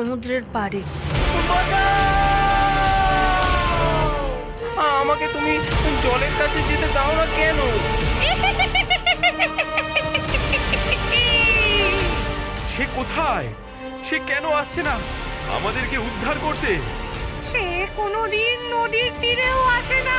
সমুদ্রের পাড়ে। আমাকে তুমি জলের কাছে যেতে দাও না কেন? সে কোথায়? সে কেন আসছে না? আমাদেরকে উদ্ধার করতে। সে কোনোদিন নদীর তীরেও আসে না।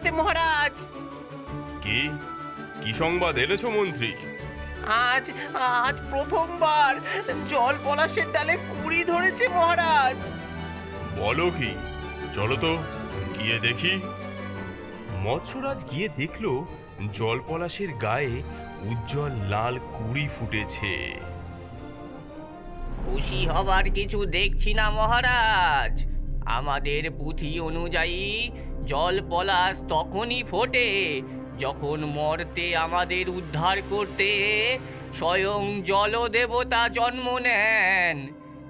আছে মহারাজ। কি? কি সংবাদ এনেছো মন্ত্রী? আজ আজ প্রথমবার জল পলাশের ডালে কুড়ি ধরেছে মহারাজ। বলো কি? চলো তো গিয়ে দেখি। মৎস্যরাজ গিয়ে দেখল জলপলাশের গায়ে উজ্জ্বল লাল কুড়ি ফুটেছে। খুশি হবার কিছু দেখছি না মহারাজ। আমাদের পুঁথি অনুযায়ী জল পলাশ তখনই ফোটে যখন মর্তে আমাদের উদ্ধার করতে স্বয়ং জলদেবতা জন্ম নেন।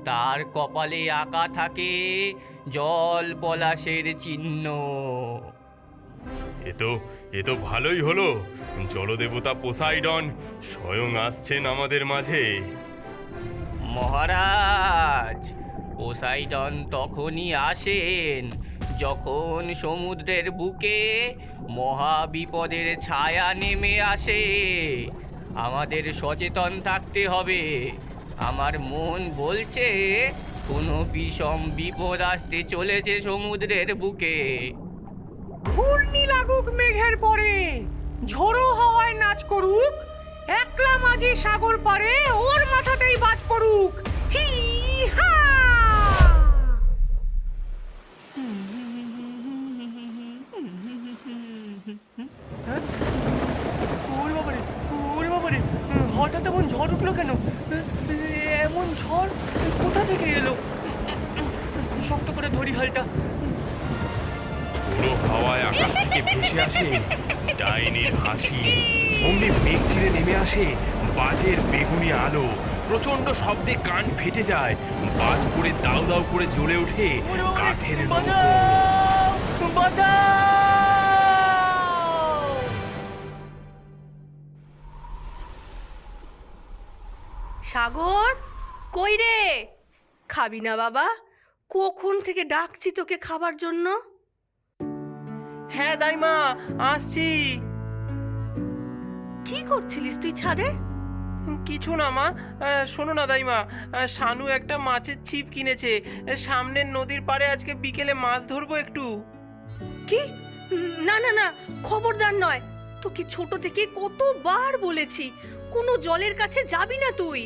তার কপালে আঁকা থাকে জল পলাশের চিহ্ন। এ তো এ তো ভালোই হলো। জলদেবতা পোসাইডন স্বয়ং আসছেন আমাদের মাঝে। মহারাজ পোসাইডন তখনই আসেন। যখন সমুদ্রের বুকে মহাবিপদের ছায়া নেমে আসে, আমাদের সচেতন থাকতে হবে। আমার মন বলছে, কোনো বিষম বিপদ আসতে চলেছে সমুদ্রের বুকে। ঘূর্ণি লাগুক মেঘের পরে, ঝোড়ো হওয়ায় নাচ করুক, একলা মাঝি সাগর পারে ওর মাথাতেই বাজ পড়ুক। হি হা ওরে বাবারে ওরে বাবারে হঠাৎ এমন ঝড় উঠল কেন? এমন ঝড়? কোথা থেকে এলো? শক্ত করে ধরি হালটা। ঝোড়ো হাওয়ায় আকাশ থেকে ভেসে আসে ডাইনির হাসি। অমনি মেঘ চিরে নেমে আসে বাজের বেগুনি আলো। প্রচণ্ড শব্দে কান ফেটে যায়। বাজ পড়ে দাউ দাউ করে জ্বলে ওঠে কাঠের নৌকো। সাগর? কই রে? খাবি না বাবা। কখন থেকে ডাকছি তোকে খাবার জন্য? হ্যাঁ দাইমা আসছি। কি করছিলিস তুই ছাদে? কিছু না মা। শোনো না দাইমা। শানু একটা মাছের ছিপ কিনেছে। সামনের নদীর পাড়ে আজকে বিকেলে মাছ ধরবো একটু। কি? না না না খবরদার নয়। তোকে ছোট থেকে কতবার বলেছি কোনো জলের কাছে যাবি না তুই।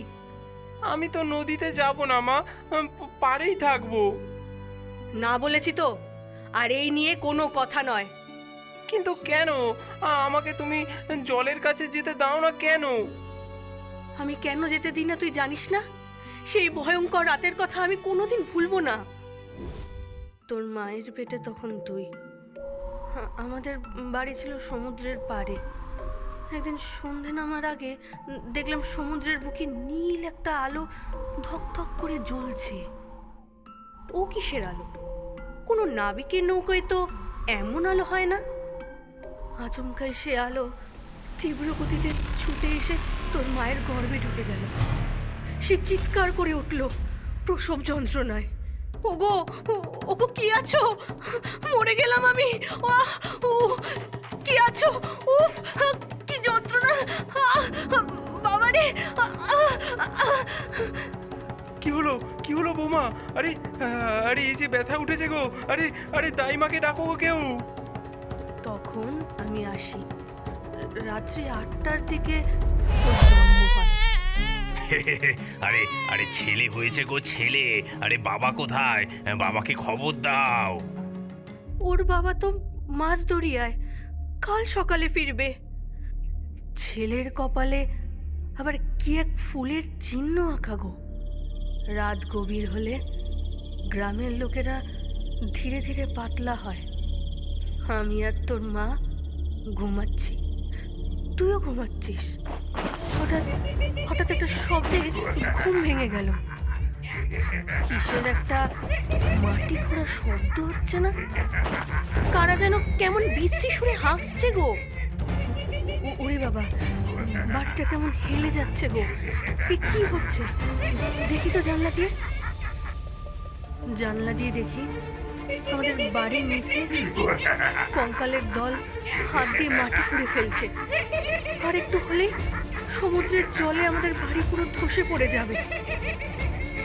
আমি তো নদীতে যাব না মা। আহ, প- পাড়েই থাকব। না বলেছি তো? আর এই নিয়ে কোনো কথা নয়। কিন্তু কেন? আমাকে তুমি জলের কাছে যেতে দাও না কেন? আমি কেন যেতে দিই না তুই জানিস না? সেই ভয়ঙ্কর রাতের কথা আমি কোনোদিন ভুলবো না। তোর মায়ের পেটে তখন তুই। আমাদের বাড়ি ছিল সমুদ্রের পাড়ে। একদিন সন্ধে নামার আগে দেখলাম সমুদ্রের বুকে নীল একটা আলো ধক ধক করে জ্বলছে। ও কিসের আলো? কোনো নাবিকের নৌকোয় তো এমন আলো হয় না? আচমকাই সে আলো তীব্র গতিতে ছুটে এসে তোর মায়ের গর্ভে ঢুকে গেল। সে চিৎকার করে উঠল প্রসব যন্ত্রণায়। ওগো ওগো কি আছো? মরে গেলাম আমি। ও, কি আছো? উফ যন্ত্রণা। বাবারে। কি হলো? কি হলো বৌমা? আরে আরে এই যে ব্যথা উঠেছে গো। আরে আরে দাইমাকে ডাকো গো কেউ। তখন আমি আসি। রাত্রি আটটার দিকে আরে আরে ছেলে হয়েছে গো ছেলে। আরে বাবা কোথায়? বাবাকে খবর দাও। ওর বাবা তো মাছ দরিয়ায় কাল সকালে ফিরবে। ছেলের কপালে আবার কি এক ফুলের চিহ্ন আঁকা গো? রাত গভীর হলে গ্রামের লোকেরা ধীরে ধীরে পাতলা হয়। আমি আর তোর মা ঘুমাচ্ছি। তুইও ঘুমাচ্ছিস। হঠাৎ হঠাৎ একটা শব্দে ঘুম ভেঙে গেল। কিসের একটা মাটি খোঁড়া শব্দ হচ্ছে না? কারা যেন কেমন বৃষ্টি সুরে হাসছে গো? ওরে বাবা বাড়িটা কেমন হেলে যাচ্ছে গো। এ কি হচ্ছে? দেখি তো জানলা দিয়ে। জানলা দিয়ে দেখি আমাদের বাড়ির নিচে কঙ্কালের দল হাত দিয়ে মাটি খুঁড়ে ফেলছে। আর একটু হলেই সমুদ্রের জলে আমাদের বাড়ি পুরো ধসে পড়ে যাবে।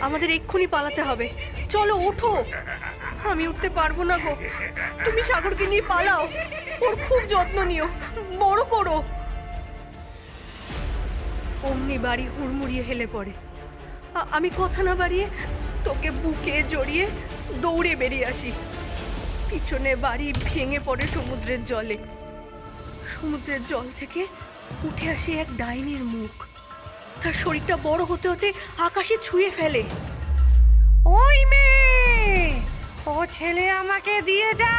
আমাদের এক্ষুনি পালাতে হবে। চলো, ওঠো। আমি উঠতে পারব না গো। তুমি সাগরকে নিয়ে পালাও। ওর খুব যত্ন নিও। বড় করো। অমনি বাড়ি হুড়মুড়িয়ে হেলে পড়ে। আমি কথা না বাড়িয়ে তোকে বুকে জড়িয়ে দৌড়ে বেরিয়ে আসি। পিছনে বাড়ি ভেঙে পড়ে সমুদ্রের জলে। সমুদ্রের জল থেকে উঠে আসে এক ডাইনির মুখ। তার শরীরটা বড় হতে হতে আকাশে ছুঁয়ে ফেলে। ওই মেয়ে, ও ছেলে আমাকে দিয়ে যা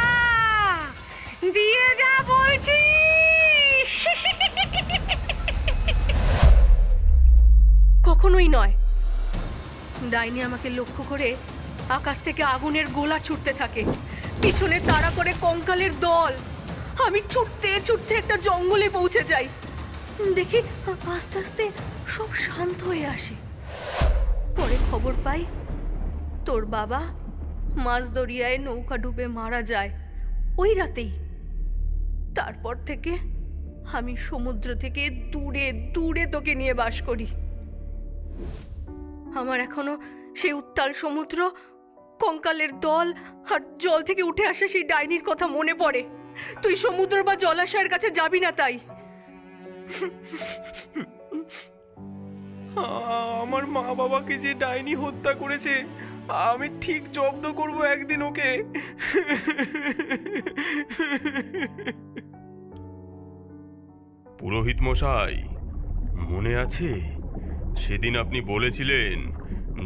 দিয়ে যা বলছি। কখনোই নয়। ডাইনি আমাকে লক্ষ্য করে আকাশ থেকে আগুনের গোলা ছুটতে থাকে। পিছনে তাড়া করে কঙ্কালের দল। আমি ছুটতে ছুটতে একটা জঙ্গলে পৌঁছে যাই। দেখি আস্তে আস্তে সব শান্ত হয়ে আসে। পরে খবর পাই, তোর বাবা মাছ দরিয়ায় নৌকা ডুবে মারা যায়। ওই রাতেই। তারপর থেকে আমি সমুদ্র থেকে দূরে দূরে তোকে নিয়ে বাস করি। আমার এখনও সেই উত্তাল সমুদ্র কঙ্কালের দল আর জল থেকে উঠে আসা সেই ডাইনির কথা মনে পড়ে। তুই সমুদ্র বা জলাশয়ের কাছে যাবি না তাই। আমার মা বাবাকে যে ডাইনি হত্যা করেছে আমি ঠিক জব্দ করব একদিন ওকে। পুরোহিত মশাই মনে আছে সেদিন আপনি বলেছিলেন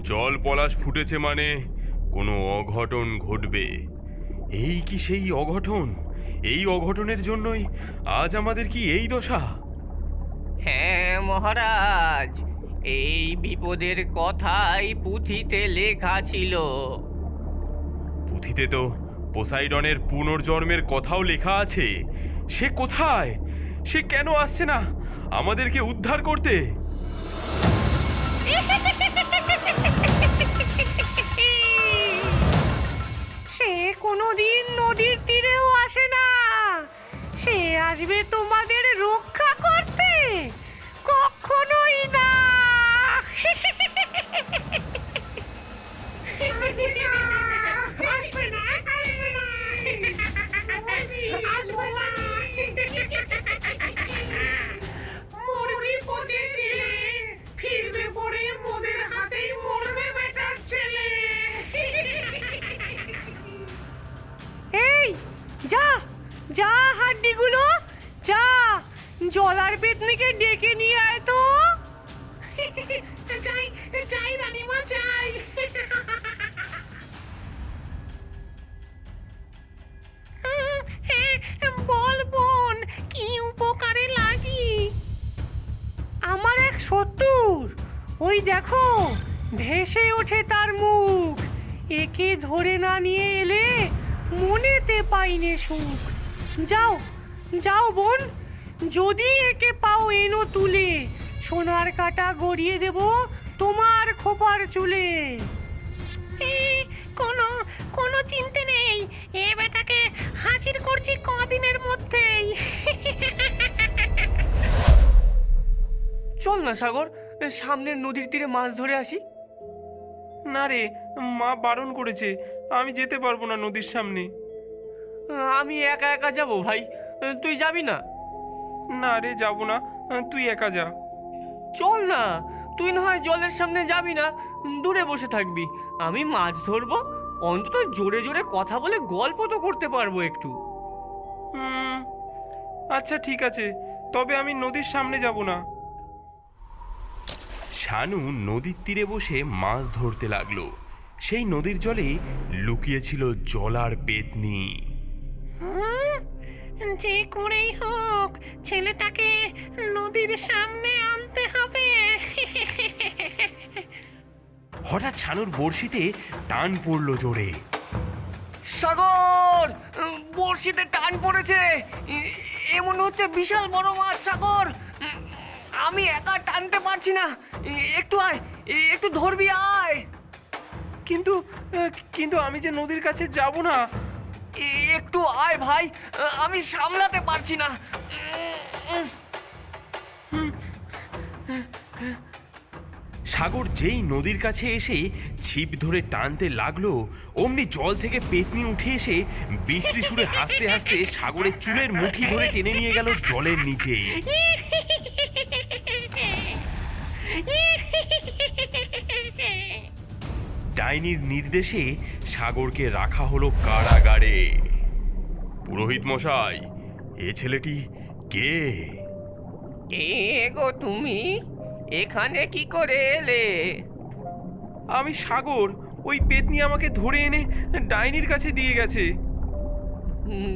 জল পলাশ ফুটেছে মানে কোনো অঘটন ঘটবে। এই কি সেই অঘটন? এই অঘটনের জন্যই আজ আমাদের কি এই দশা? হ্যাঁ মহারাজ এই বিপদের কথাই পুঁথিতে লেখা ছিল। পুঁথিতে তো পোসাইডনের পুনর্জন্মের কথাও লেখা আছে। সে কোথায়? সে কেন আসছে না আমাদেরকে উদ্ধার করতে? সে কোনোদিন নদীর তীরেও আসে না। সে আসবে তোমাদের রক্ষা করতে। কখনোই না। আসবে না আসবে না। ফিরবে পরে মোদের হাতেই মরবে বেটার ছেলে। এই, যা যা হাড্ডিগুলো, যা। জলার পেতনিকে ডেকে নিয়ে আয়। সত্তর ওই দেখো, ভেসে ওঠে তার মুখ। একে ধরে না নিয়ে এলে মনেতে পাইনে সুখ। যাও যাও বোন, যদি একে পাও এনো তুলে, সোনার কাটা গড়িয়ে দেব তোমার খোপার চুলে। কোনো কোনো চিন্তা নেই। এ বেটাকে হাজির করছি কদিনের মধ্যেই চল না সাগর। সামনের নদীর তীরে মাছ ধরে আসি। না রে মা বারণ করেছে আমি যেতে পারব না নদীর সামনে। আমি একা একা যাব ভাই। তুই যাবি না? না রে যাব না। তুই একা যা। চল না তুই না হয় জলের সামনে যাবি না দূরে বসে থাকবি। আমি মাছ ধরবো অন্তত জোরে জোরে কথা বলে গল্প তো করতে পারব একটু। আচ্ছা ঠিক আছে তবে আমি নদীর সামনে যাব না। শানু নদীর তীরে বসে মাছ ধরতে লাগল। সেই নদীর জলে লুকিয়েছিল জলার পেতনি। হুম, যে করেই হোক ছেলেটাকে নদীর সামনে আনতে হবে। হঠাৎ ছানুর বড়শিতে টান পড়ল জোরে। সাগর বড়শিতে টান পড়েছে। এ- এ মনে হচ্ছে বিশাল বড় মাছ সাগর। আমি একা টানতে পারছি না। একটু আয় এ- একটু ধরবি আয়। কিন্তু কিন্তু আমি যে নদীর কাছে যাব না। একটু আয় ভাই আমি সামলাতে পারছি না। সাগর যেই নদীর কাছে এসে ছিপ ধরে টানতে লাগল অমনি জল থেকে পেতনি উঠে এসে বিশ্রী সুরে হাসতে হাসতে সাগরের চুলের মুঠি ধরে টেনে নিয়ে গেল জলের নিচে। ডাইনির নির্দেশে সাগরকে রাখা হলো কারাগারে। পুরোহিত মশাই এ ছেলেটি কে? কে গো তুমি? এখানে কি করে এলে? আমি সাগর ওই পেতনি আমাকে ধরে এনে ডাইনির কাছে দিয়ে গেছে।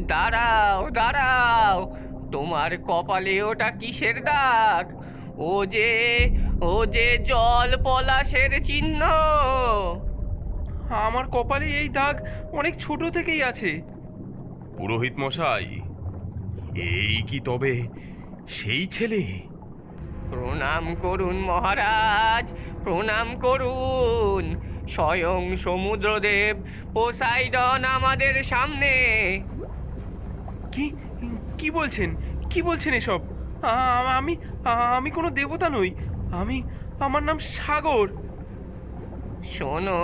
দাঁড়াও দাঁড়াও। তোমার কপালে ওটা কিসের দাগ? ও যে ও যে জল পলাশের চিহ্ন। আমার কপালে এই দাগ অনেক ছোট থেকেই আছে। পুরোহিত মশাই এই কি তবে সেই ছেলে? প্রণাম করুন মহারাজ প্রণাম করুন। স্বয়ং সমুদ্রদেব পোসাইডন আমাদের সামনে। কি কি বলছেন? কি বলছেন এসব? আমি আমি কোনো দেবতা নই আমি আমার নাম সাগর। শোনো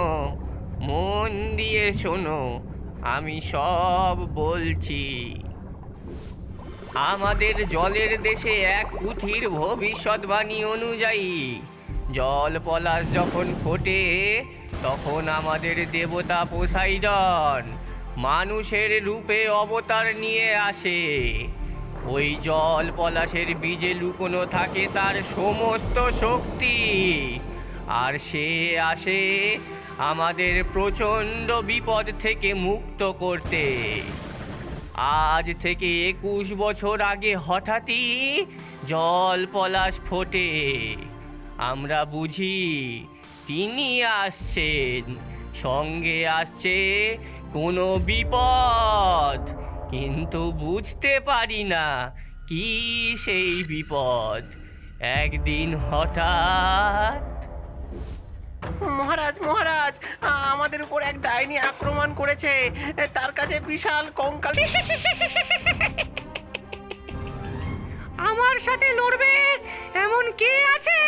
মন দিয়ে শোনো, আমি সব বলছি। আমাদের জলের দেশে এক পুঁথির ভবিষ্যৎবাণী অনুযায়ী, জল পলাশ যখন ফোটে, তখন আমাদের দেবতা পোসাইডন মানুষের রূপে অবতার নিয়ে আসে। ওই জল পলাশের বীজে লুকোনো থাকে তার সমস্ত শক্তি, আর সে আসে আমাদের প্রচণ্ড বিপদ থেকে মুক্ত করতে। আজ থেকে একুশ বছর আগে হঠাৎই জল পলাশ ফোটে। আমরা বুঝি তিনি আসছেন, সঙ্গে আসছে কোনো বিপদ। কিন্তু বুঝতে পারি না কি সেই বিপদ। একদিন হঠাৎ মহারাজ মহারাজ আমাদের উপর এক ডাইনি আক্রমণ করেছে। তার কাছে বিশাল কঙ্কাল। আমার সাথে লড়বে এমন কে আছে?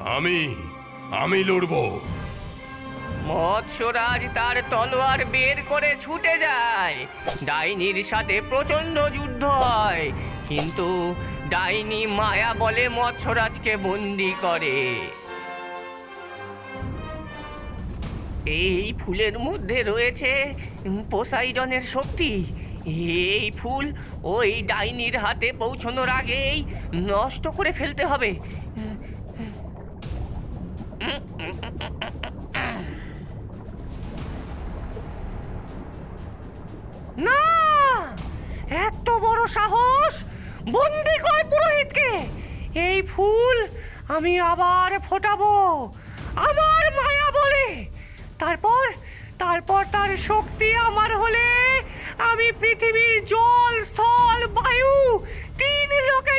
আমি আমি লড়বো। মৎস্যরাজ তার তলোয়ার বের করে ছুটে যায়। ডাইনির সাথে প্রচণ্ড যুদ্ধ হয়। কিন্তু ডাইনি মায়া বলে মৎস্যরাজকে বন্দি করে। এই ফুলের মধ্যে রয়েছে পোসাইডনের শক্তি। এই ফুল ওই ডাইনির হাতে পৌঁছানোর আগেই নষ্ট করে ফেলতে হবে। না! এত বড় সাহস! বন্দি কর পুরোহিতকে! এই ফুল আমি আবার ফোটাবো। আমার তারপর তারপর তার শক্তি আমার হলে আমি পৃথিবীর জল স্থল বায়ু তিন লোকের